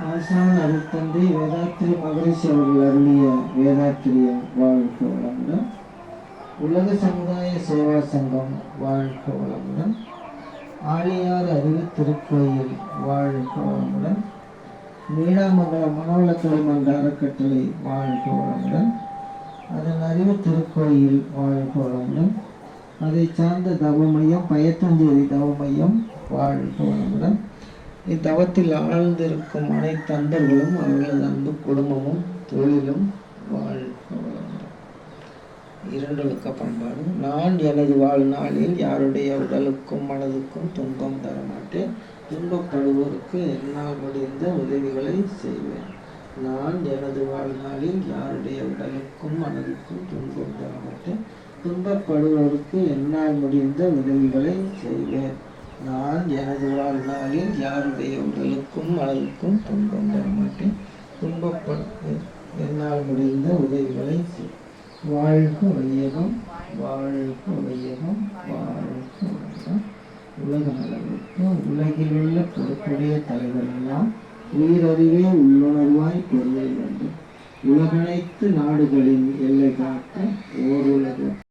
ஆசான் அருத்தந்தை வேதாத்திரி மகரிஷி அவர்கள் அருளிய வேதாத்திரிய வாழ்க வளமுடன் உலக சமுதாய சேவா சங்கம் வாழ்க வளமுடன் ஆழியார் அறிவு திருக்கோயில் வாழ்க வளமுடன் மீனாமங்கலம் மனவளத்துறை மன்ற அறக்கட்டளை வாழ்க வளமுடன் அதன் அறிவு திருக்கோயில் வாழ்க வளமுடன் அதை சார்ந்த தவ மையம் பயத்தஞ்சேரி தவ மையம் வாழ்க வளமுடன் இத்தவத்தில் ஆழ்ந்திருக்கும் அனைத்து அன்பர்களும் அவர்களது அன்பு குடும்பமும் தொழிலும் வாழ்க வளமுடன் இரண்டொழுக்க பண்பாடு. நான் எனது வாழ்நாளில் யாருடைய உடலுக்கும் மனதுக்கும் துன்பம் தர மாட்டேன் துன்பப்படுவோருக்கு என்னால் முடிந்த உதவிகளை செய்வேன். நான் எனது வாழ்நாளில் யாருடைய உடலுக்கும் மனதுக்கும் துன்பம் தர மாட்டேன் துன்பப்படுவோருக்கு என்னால் முடிந்த உதவிகளை செய்வேன். நான் எனது வாழ்நாளில் யாருடைய உடலுக்கும் மனதுக்கும் துன்பம் தரமாட்டேன் துன்பப்பட்டு என்னால் முடிந்த உதவிகளை வாழ்க வையகம் வாழ்க வையகம் வாழ்க வையகம். உலக அளவுக்கு உலகில் உள்ள பொறுப்புடைய தலைவரெல்லாம் உயிரறிவே உள்ளுணர்வாய் கொள்ள வேண்டும். உலகனைத்து நாடுகளின் எல்லை காக்க ஓர் உலக